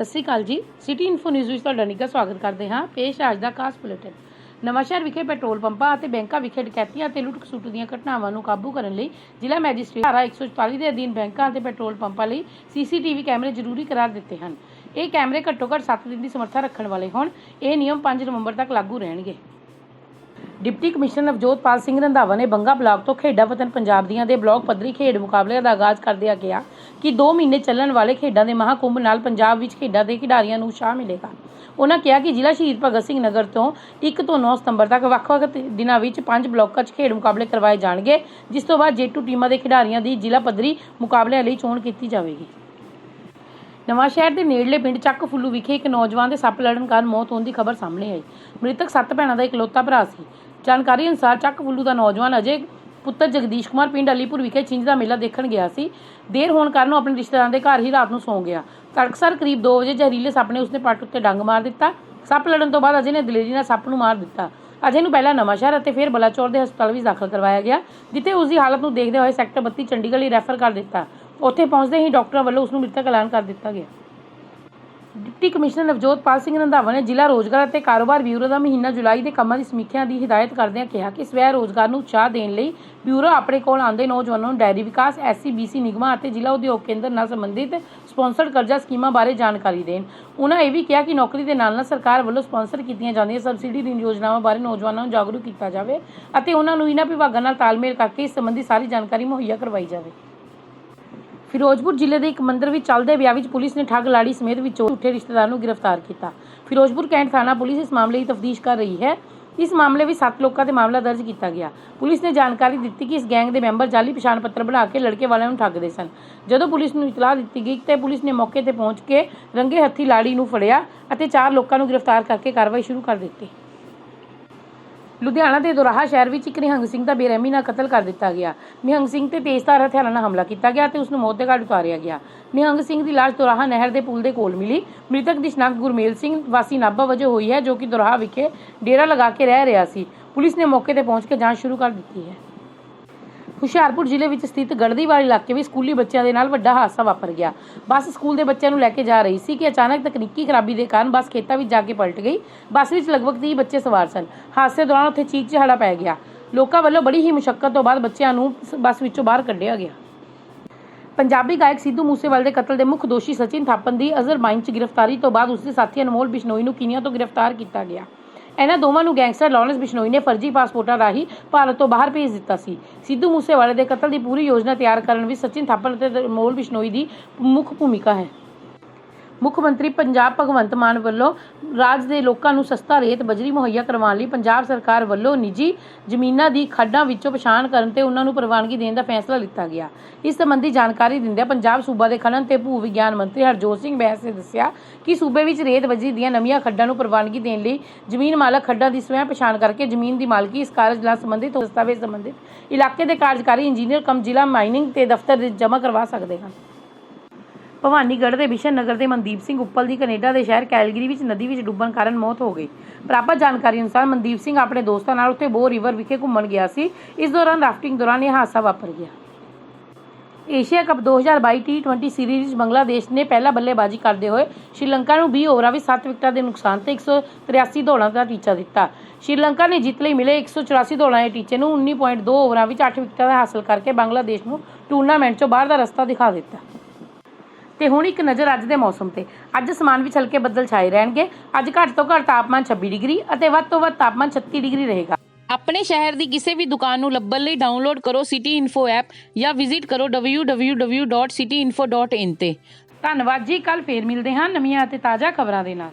ਸਤਿ ਸ੍ਰੀ ਅਕਾਲ ਜੀ। City info news ਵਿੱਚ ਤੁਹਾਡਾ ਨਿੱਘਾ ਸਵਾਗਤ ਕਰਦੇ ਹਾਂ। ਪੇਸ਼ ਹੈ ਅੱਜ ਦਾ ਖਾਸ ਬੁਲੇਟਿਨ। ਨਵਾਂਸ਼ਹਿਰ ਵਿਖੇ ਪੈਟਰੋਲ ਪੰਪਾਂ ਅਤੇ ਬੈਂਕਾਂ ਵਿਖੇ ਡਕੈਤੀਆਂ ਅਤੇ ਲੁੱਟ ਖਸੁੱਟ ਦੀਆਂ ਘਟਨਾਵਾਂ ਨੂੰ ਕਾਬੂ ਕਰਨ ਲਈ ਜ਼ਿਲ੍ਹਾ ਮੈਜਿਸਟ੍ਰੇਟ ਧਾਰਾ 144 ਦੇ ਅਧੀਨ ਬੈਂਕਾਂ ਅਤੇ ਪੈਟਰੋਲ ਪੰਪਾਂ ਲਈ ਸੀਸੀਟੀਵੀ ਕੈਮਰੇ ਜ਼ਰੂਰੀ ਕਰਾਰ ਦਿੱਤੇ ਹਨ। ਇਹ ਕੈਮਰੇ ਘੱਟੋ ਘੱਟ 7 ਦਿਨ ਦੀ ਸਮਰੱਥਾ ਰੱਖਣ ਵਾਲੇ ਹੋਣ। ਇਹ ਨਿਯਮ 5 ਨਵੰਬਰ ਤੱਕ ਲਾਗੂ ਰਹਿਣਗੇ। ਡਿਪਟੀ ਕਮਿਸ਼ਨਰ ਨਵਜੋਤਪਾਲ ਸਿੰਘ ਰੰਧਾਵਾ ਨੇ ਬੰਗਾ ਬਲਾਕ ਤੋਂ ਖੇਡਾਂ ਵਤਨ ਪੰਜਾਬ ਦੀਆਂ ਦੇ ਬਲਾਕ ਪੱਧਰੀ ਖੇਡ ਮੁਕਾਬਲਿਆਂ ਦਾ ਆਗਾਜ਼ ਕਰਦਿਆਂ ਕਿਹਾ ਕਿ 2 ਮਹੀਨੇ ਚੱਲਣ ਵਾਲੇ ਖੇਡਾਂ ਦੇ ਮਹਾਕੁੰਭ ਨਾਲ ਪੰਜਾਬ ਵਿੱਚ ਖੇਡਾਂ ਦੇ ਖਿਡਾਰੀਆਂ ਨੂੰ ਸ਼ਾਹ ਮਿਲੇਗਾ। ਉਹਨਾਂ ਕਿਹਾ ਕਿ ਜ਼ਿਲ੍ਹਾ ਸ਼ਹੀਦ ਭਗਤ ਸਿੰਘ ਨਗਰ ਤੋਂ 1 ਤੋਂ 9 ਸਤੰਬਰ ਤੱਕ ਵੱਖ-ਵੱਖ ਦਿਨਾਂ ਵਿੱਚ ਪੰਜ ਬਲਾਕਾਂ 'ਚ ਖੇਡ ਮੁਕਾਬਲੇ ਕਰਵਾਏ ਜਾਣਗੇ, ਜਿਸ ਤੋਂ ਬਾਅਦ ਜੇਟੂ ਟੀਮਾਂ ਦੇ ਖਿਡਾਰੀਆਂ ਦੀ ਜ਼ਿਲ੍ਹਾ ਪੱਧਰੀ ਮੁਕਾਬਲਿਆਂ ਲਈ ਚੋਣ ਕੀਤੀ ਜਾਵੇਗੀ। ਨਵਾਂ ਸ਼ਹਿਰ ਦੇ ਨੇੜਲੇ ਪਿੰਡ ਚੱਕ ਫੁੱਲੂ ਵਿਖੇ ਇੱਕ ਨੌਜਵਾਨ ਦੇ ਸੱਪ ਲੜਨ ਕਾਰਨ ਮੌਤ ਹੋਣ ਦੀ ਖਬਰ ਸਾਹਮਣੇ ਆਈ। ਮ੍ਰਿਤਕ ਸੱਤ ਭੈਣਾਂ ਦਾ ਇਕਲੌਤਾ ਭਰਾ ਸੀ। ਜਾਣਕਾਰੀ ਅਨੁਸਾਰ ਚੱਕ ਫੁੱਲੂ ਦਾ ਨੌਜਵਾਨ ਅਜੇ ਪੁੱਤਰ ਜਗਦੀਸ਼ ਕੁਮਾਰ ਪਿੰਡ ਅਲੀਪੁਰ ਵਿਖੇ ਛਿੰਝ ਦਾ ਮੇਲਾ ਦੇਖਣ ਗਿਆ ਸੀ। ਦੇਰ ਹੋਣ ਕਾਰਨ ਉਹ ਆਪਣੇ ਰਿਸ਼ਤੇਦਾਰਾਂ ਦੇ ਘਰ ਹੀ ਰਾਤ ਨੂੰ ਸੌਂ ਗਿਆ। ਤੜਕਸਰ ਕਰੀਬ 2 ਵਜੇ ਜ਼ਹਿਰੀਲੇ ਸੱਪ ਨੇ ਉਸਦੇ ਪੱਟ ਉੱਤੇ ਡੰਗ ਮਾਰ ਦਿੱਤਾ। ਸੱਪ ਲੜਨ ਤੋਂ ਬਾਅਦ ਅਜੇ ਨੇ ਦਲੇਰੀ ਨਾਲ ਸੱਪ ਨੂੰ ਮਾਰ ਦਿੱਤਾ। ਅਜੇ ਨੂੰ ਪਹਿਲਾਂ ਨਵਾਂਸ਼ਹਿਰ ਅਤੇ ਫਿਰ ਬਲਾਚੌਰ ਦੇ ਹਸਪਤਾਲ ਵਿੱਚ ਦਾਖਲ ਕਰਵਾਇਆ ਗਿਆ, ਜਿੱਥੇ ਉਸ ਦੀ ਹਾਲਤ ਨੂੰ ਦੇਖਦੇ ਹੋਏ ਸੈਕਟਰ 32 ਚੰਡੀਗੜ੍ਹ ਲਈ ਰੈਫਰ ਕਰ ਦਿੱਤਾ। ਉੱਥੇ ਪਹੁੰਚਦੇ ਹੀ ਡਾਕਟਰਾਂ ਵੱਲੋਂ ਉਸ ਨੂੰ ਮ੍ਰਿਤਕ ਐਲਾਨ ਕਰ ਦਿੱਤਾ ਗਿਆ। ਡਿਪਟੀ ਕਮਿਸ਼ਨਰ ਨਵਜੋਤ ਪਾਲ ਸਿੰਘ ਰੰਧਾਵਾ ਨੇ ਜ਼ਿਲ੍ਹਾ ਰੋਜ਼ਗਾਰ ਅਤੇ ਕਾਰੋਬਾਰ ਬਿਊਰੋ ਦਾ ਮਹੀਨਾ ਜੁਲਾਈ ਦੇ ਕੰਮਾਂ ਦੀ ਸਮੀਖਿਆ ਦੀ ਹਦਾਇਤ ਕਰਦਿਆਂ ਕਿਹਾ ਕਿ ਸਵੈ ਰੋਜ਼ਗਾਰ ਨੂੰ ਉਤਸ਼ਾਹ ਦੇਣ ਲਈ ਬਿਊਰੋ ਆਪਣੇ ਕੋਲ ਆਉਂਦੇ ਨੌਜਵਾਨਾਂ ਨੂੰ ਡੈਰੀ ਵਿਕਾਸ ਐਸਸੀਬੀਸੀ ਨਿਗਮਾਂ ਅਤੇ ਜ਼ਿਲ੍ਹਾ ਉਦਯੋਗ ਕੇਂਦਰ ਨਾਲ ਸੰਬੰਧਿਤ ਸਪਾਂਸਰਡ ਕਰਜ਼ਾ ਸਕੀਮਾਂ ਬਾਰੇ ਜਾਣਕਾਰੀ ਦੇਣ। ਉਹਨਾਂ ਇਹ ਵੀ ਕਿਹਾ ਕਿ ਨੌਕਰੀ ਦੇ ਨਾਲ ਨਾਲ ਸਰਕਾਰ ਵੱਲੋਂ ਸਪਾਂਸਰ ਕੀਤੀਆਂ ਜਾਂਦੀਆਂ ਸਬਸਿਡੀ ਦੀਆਂ ਯੋਜਨਾਵਾਂ ਬਾਰੇ ਨੌਜਵਾਨਾਂ ਨੂੰ ਜਾਗਰੂਕ ਕੀਤਾ ਜਾਵੇ ਅਤੇ ਉਹਨਾਂ ਨੂੰ ਇਹਨਾਂ ਵਿਭਾਗਾਂ ਨਾਲ ਤਾਲਮੇਲ ਕਰਕੇ ਇਸ ਸੰਬੰਧੀ ਸਾਰੀ ਜਾਣਕਾਰੀ ਮੁਹੱਈਆ ਕਰਵਾਈ ਜਾਵੇ। ਫਿਰੋਜ਼ਪੁਰ ਜ਼ਿਲ੍ਹੇ ਦੇ ਇੱਕ ਮੰਦਿਰ ਵਿੱਚ ਚੱਲਦੇ ਵਿਆਹ ਵਿੱਚ ਪੁਲਿਸ ਨੇ ਠੱਗ ਲਾੜੀ ਸਮੇਤ ਵਿੱਚੋਂ ਉੱਠੇ ਰਿਸ਼ਤੇਦਾਰ ਨੂੰ ਗ੍ਰਿਫਤਾਰ ਕੀਤਾ। ਫਿਰੋਜ਼ਪੁਰ ਕੈਂਟ ਥਾਣਾ ਪੁਲਿਸ ਇਸ ਮਾਮਲੇ ਦੀ ਤਫਤੀਸ਼ ਕਰ ਰਹੀ ਹੈ। ਇਸ ਮਾਮਲੇ ਵਿੱਚ 7 ਲੋਕਾਂ ਤੇ ਮਾਮਲਾ ਦਰਜ ਕੀਤਾ ਗਿਆ। ਪੁਲਿਸ ਨੇ ਜਾਣਕਾਰੀ ਦਿੱਤੀ ਕਿ ਇਸ ਗੈਂਗ ਦੇ ਮੈਂਬਰ ਜਾਲੀ ਪਛਾਣ ਪੱਤਰ ਬਣਾ ਕੇ ਲੜਕੇ ਵਾਲਿਆਂ ਨੂੰ ਠੱਗਦੇ ਸਨ। ਜਦੋਂ ਪੁਲਿਸ ਨੂੰ ਇਤਲਾਹ ਦਿੱਤੀ ਗਈ ਤੇ ਪੁਲਿਸ ਨੇ ਮੌਕੇ ਤੇ ਪਹੁੰਚ ਕੇ ਰੰਗੇ ਹੱਥੀ ਲਾੜੀ ਨੂੰ ਫੜਿਆ ਅਤੇ 4 ਲੋਕਾਂ ਨੂੰ ਗ੍ਰਿਫਤਾਰ ਕਰਕੇ ਕਾਰਵਾਈ ਸ਼ੁਰੂ ਕਰ ਦਿੱਤੀ। ਲੁਧਿਆਣਾ ਦੇ ਦੋਰਾਹਾ ਸ਼ਹਿਰ ਵਿੱਚ ਇੱਕ ਨਿਹੰਗ ਸਿੰਘ ਦਾ ਬੇਰਹਿਮੀ ਨਾਲ ਕਤਲ ਕਰ ਦਿੱਤਾ ਗਿਆ। ਨਿਹੰਗ ਸਿੰਘ ਤੇ ਤੇਜ਼ਧਾਰ ਹਥਿਆਰਾਂ ਨਾਲ ਹਮਲਾ ਕੀਤਾ ਗਿਆ ਤੇ ਉਸ ਨੂੰ ਮੌਤ ਦੇ ਘਾਟ ਉਤਾਰਿਆ ਗਿਆ। ਨਿਹੰਗ ਸਿੰਘ ਦੀ ਲਾਸ਼ ਦੋਰਾਹਾ ਨਹਿਰ ਦੇ ਪੁਲ ਦੇ ਕੋਲ ਮਿਲੀ। ਮ੍ਰਿਤਕ ਦੀ ਸ਼ਨਾਖਤ ਗੁਰਮੇਲ ਸਿੰਘ ਵਾਸੀ ਨਾਭਾ ਵਜੋਂ ਹੋਈ ਹੈ, ਜੋ ਕਿ ਦੋਰਾਹਾ ਵਿਖੇ ਡੇਰਾ ਲਗਾ ਕੇ ਰਹਿ ਰਿਹਾ ਸੀ। ਪੁਲਿਸ ਨੇ ਮੌਕੇ ਤੇ ਪਹੁੰਚ ਕੇ ਜਾਂਚ ਸ਼ੁਰੂ ਕਰ ਦਿੱਤੀ ਹੈ। ਹੁਸ਼ਿਆਰਪੁਰ ਜ਼ਿਲ੍ਹੇ ਵਿੱਚ ਸਥਿਤ ਗੜਦੀਵਾਲ ਇਲਾਕੇ ਵਿੱਚ ਸਕੂਲੀ ਬੱਚਿਆਂ ਦੇ ਨਾਲ ਵੱਡਾ ਹਾਦਸਾ ਵਾਪਰ ਗਿਆ। ਬੱਸ ਸਕੂਲ ਦੇ ਬੱਚਿਆਂ ਨੂੰ ਲੈ ਕੇ ਜਾ ਰਹੀ ਸੀ ਕਿ ਅਚਾਨਕ ਤਕਨੀਕੀ ਖਰਾਬੀ ਦੇ ਕਾਰਨ ਬੱਸ ਖੇਤਾਂ ਵਿੱਚ ਜਾ ਕੇ ਪਲਟ ਗਈ। ਬੱਸ ਵਿੱਚ ਲਗਭਗ 30 ਬੱਚੇ ਸਵਾਰ ਸਨ। ਹਾਦਸੇ ਦੌਰਾਨ ਉੱਥੇ ਚੀਕ ਚਿਹਾੜਾ ਪੈ ਗਿਆ। ਲੋਕਾਂ ਵੱਲੋਂ ਬੜੀ ਹੀ ਮੁਸ਼ਕਲ ਤੋਂ ਬਾਅਦ ਬੱਚਿਆਂ ਨੂੰ ਬੱਸ ਵਿੱਚੋਂ ਬਾਹਰ ਕੱਢਿਆ ਗਿਆ। ਪੰਜਾਬੀ ਗਾਇਕ ਸਿੱਧੂ ਮੂਸੇਵਾਲ ਦੇ ਕਤਲ ਦੇ ਮੁੱਖ ਦੋਸ਼ੀ ਸਚਿਨ ਥਾਪਨ ਦੀ ਅਜ਼ਰਬਾਈਨ 'ਚ ਗ੍ਰਿਫਤਾਰੀ ਤੋਂ ਬਾਅਦ ਉਸਦੇ ਸਾਥੀ ਅਨਮੋਲ ਬਿਸ਼ਨੋਈ ਨੂੰ ਕੀਨੀਆ ਤੋਂ ਗ੍ਰਿਫਤਾਰ ਕੀਤਾ ਗਿਆ। ਇਹਨਾਂ ਦੋਵਾਂ ਨੂੰ ਗੈਂਗਸਟਰ ਲਾਰੈਂਸ ਬਿਸ਼ਨੋਈ ਨੇ ਫਰਜ਼ੀ ਪਾਸਪੋਰਟਾਂ ਰਾਹੀਂ ਭਾਰਤ ਤੋਂ ਬਾਹਰ ਭੇਜ ਦਿੱਤਾ ਸੀ। ਸਿੱਧੂ ਮੂਸੇਵਾਲੇ ਦੇ ਕਤਲ ਦੀ ਪੂਰੀ ਯੋਜਨਾ ਤਿਆਰ ਕਰਨ ਵਿੱਚ ਸਚਿਨ ਥਾਪਨ ਅਤੇ ਅਨਮੋਲ ਬਿਸ਼ਨੋਈ ਦੀ ਮੁੱਖ ਭੂਮਿਕਾ ਹੈ। ਮੁੱਖ ਮੰਤਰੀ ਪੰਜਾਬ ਭਗਵੰਤ ਮਾਨ ਵੱਲੋਂ ਰਾਜ ਦੇ ਲੋਕਾਂ ਨੂੰ ਸਸਤਾ ਰੇਤ ਬਜਰੀ ਮੁਹੱਈਆ ਕਰਵਾਉਣ ਲਈ ਪੰਜਾਬ ਸਰਕਾਰ ਵੱਲੋਂ ਨਿੱਜੀ ਜ਼ਮੀਨਾਂ ਦੀ ਖੱਡਾਂ ਵਿੱਚੋਂ ਪਛਾਣ ਕਰਨ ਤੇ ਉਹਨਾਂ ਨੂੰ ਪ੍ਰਵਾਨਗੀ ਦੇਣ ਦਾ ਫੈਸਲਾ ਲਿੱਤਾ ਗਿਆ। ਇਸ ਸੰਬੰਧੀ ਜਾਣਕਾਰੀ ਦਿੰਦਿਆਂ ਪੰਜਾਬ ਸੂਬਾ ਦੇ ਖਣਨ ਤੇ ਭੂ ਵਿਗਿਆਨ ਮੰਤਰੀ ਹਰਜੋਤ ਸਿੰਘ ਬੈਂਸ ਨੇ ਦੱਸਿਆ ਕਿ ਸੂਬੇ ਵਿੱਚ ਰੇਤ ਬਜਰੀ ਦੀਆਂ ਨਵੀਆਂ ਖੱਡਾਂ ਨੂੰ ਪ੍ਰਵਾਨਗੀ ਦੇਣ ਲਈ ਜ਼ਮੀਨ ਮਾਲਕ ਖੱਡਾਂ ਦੀ ਸਵੈ ਪਛਾਣ ਕਰਕੇ ਜ਼ਮੀਨ ਦੀ ਮਾਲਕੀ ਇਸ ਕਾਰਜ ਨਾਲ ਸੰਬੰਧਿਤ ਦਸਤਾਵੇਜ਼ ਸੰਬੰਧਿਤ ਇਲਾਕੇ ਦੇ ਕਾਰਜਕਾਰੀ ਇੰਜੀਨੀਅਰ ਕਮ ਜ਼ਿਲ੍ਹਾ ਮਾਈਨਿੰਗ ਤੇ ਦਫ਼ਤਰ ਵਿੱਚ ਜਮ੍ਹਾਂ ਕਰਵਾ ਸਕਦੇ ਹਨ। ਭਵਾਨੀਗੜ੍ਹ ਦੇ ਬਿਸ਼ਨ ਨਗਰ ਦੇ ਮਨਦੀਪ ਸਿੰਘ ਉੱਪਲ ਦੀ ਕੈਨੇਡਾ ਦੇ ਸ਼ਹਿਰ ਕੈਲਗਰੀ ਵਿੱਚ ਨਦੀ ਵਿੱਚ ਡੁੱਬਣ ਕਾਰਨ ਮੌਤ ਹੋ ਗਈ। ਪ੍ਰਾਪਤ ਜਾਣਕਾਰੀ ਅਨੁਸਾਰ ਮਨਦੀਪ ਸਿੰਘ ਆਪਣੇ ਦੋਸਤਾਂ ਨਾਲ ਉੱਥੇ ਬੋ ਰਿਵਰ ਵਿਖੇ ਘੁੰਮਣ ਗਿਆ ਸੀ। ਇਸ ਦੌਰਾਨ ਰਾਫਟਿੰਗ ਦੌਰਾਨ ਇਹ ਹਾਦਸਾ ਵਾਪਰ ਗਿਆ। ਏਸ਼ੀਆ ਕੱਪ 2022 ਟੀ20 ਸੀਰੀਜ਼ ਵਿੱਚ ਬੰਗਲਾਦੇਸ਼ ਨੇ ਪਹਿਲਾ ਬੱਲੇਬਾਜ਼ੀ ਕਰਦੇ ਹੋਏ ਸ਼੍ਰੀਲੰਕਾ ਨੂੰ 20 ਓਵਰਾਂ ਵਿੱਚ 7 ਵਿਕਟਾਂ ਦੇ ਨੁਕਸਾਨ ਤੇ 183 ਦੌੜਾਂ ਦਾ ਟੀਚਾ ਦਿੱਤਾ। ਸ਼੍ਰੀਲੰਕਾ ਨੇ ਜਿੱਤ ਲਈ ਮਿਲੇ 184 ਦੌੜਾਂ। ਦੇ ਟੀਚੇ ਨੂੰ 19.2 ਓਵਰਾਂ ਵਿੱਚ 8 ਵਿਕਟਾਂ ਦਾ ਹਾਸਲ ਕਰਕੇ ਬੰਗਲਾਦੇਸ਼ ਨੂੰ ਟੂਰਨਾਮੈਂਟ 'ਚੋਂ ਬਾਹਰ ਦਾ ਰਸਤਾ ਦਿਖਾ ਦਿੱਤਾ। ਤੇ ਹੁਣ ਇੱਕ ਨਜ਼ਰ ਅੱਜ ਦੇ ਮੌਸਮ ਤੇ। ਅੱਜ ਅਸਮਾਨ ਵਿੱਚ ਹਲਕੇ ਬੱਦਲ ਛਾਏ ਰਹਿਣਗੇ। ਅੱਜ ਘੱਟ ਤੋਂ ਘੱਟ ਤਾਪਮਾਨ 26 ਡਿਗਰੀ ਅਤੇ ਵੱਧ ਤੋਂ ਵੱਧ ਤਾਪਮਾਨ 36 ਡਿਗਰੀ ਰਹੇਗਾ। ਆਪਣੇ ਸ਼ਹਿਰ ਦੀ ਕਿਸੇ ਵੀ ਦੁਕਾਨ ਨੂੰ ਲੱਭਣ ਲਈ ਡਾਊਨਲੋਡ ਕਰੋ ਸਿਟੀ ਇਨਫੋ ਐਪ ਜਾਂ ਵਿਜ਼ਿਟ ਕਰੋ www.cityinfo.in ਤੇ। ਧੰਨਵਾਦ ਜੀ ਕੱਲ ਫੇਰ ਮਿਲਦੇ ਹਾਂ ਨਵੀਆਂ ਅਤੇ ਤਾਜ਼ਾ ਖਬਰਾਂ ਦੇ ਨਾਲ।